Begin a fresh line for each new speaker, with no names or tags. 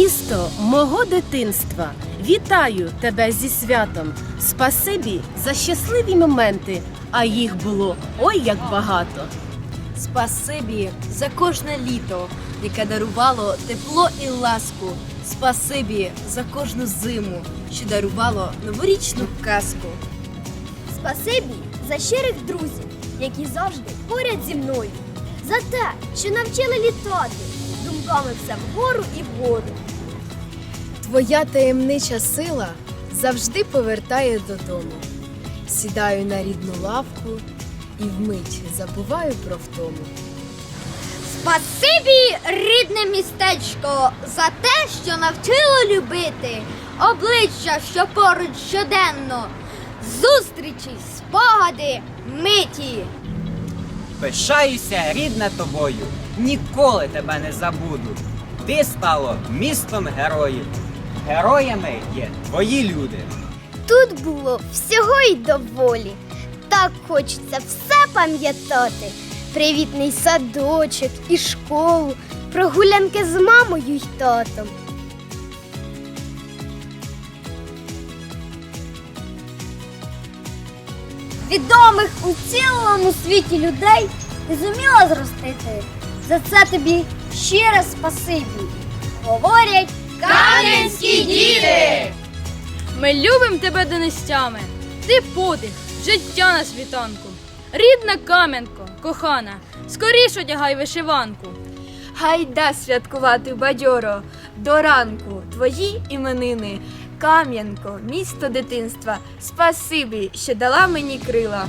Місто мого дитинства. Вітаю тебе зі святом. Спасибі за щасливі моменти, а їх було ой як багато.
Спасибі за кожне літо, яке дарувало тепло і ласку. Спасибі за кожну зиму, що дарувало новорічну казку.
Спасибі за щирих друзів, які завжди поряд зі мною. За те, що навчили літати думками все вгору і вгору.
Твоя таємнича сила завжди повертає додому. Сідаю на рідну лавку і вмить забуваю про втому.
Спасибі, рідне містечко, за те, що навчило любити, обличчя, що поруч щоденно, зустрічі, спогади, миті.
Пишаюся, рідна тобою, ніколи тебе не забуду. Ти стало містом героїв. Героями є твої люди.
Тут було всього й доволі. Так хочеться все пам'ятати. Привітний садочок і школу, прогулянки з мамою й татом. Відомих у цілому світі людей ти зуміла зростити. За це тобі ще раз спасибі. Говорять кам'янські діти!
Ми любимо тебе донестями. Ти подих, життя на світанку. Рідна кам'янко, кохана, скоріш одягай вишиванку.
Гайда святкувати бадьоро до ранку твої іменини. Кам'янко, місто дитинства, спасибі, що дала мені крила.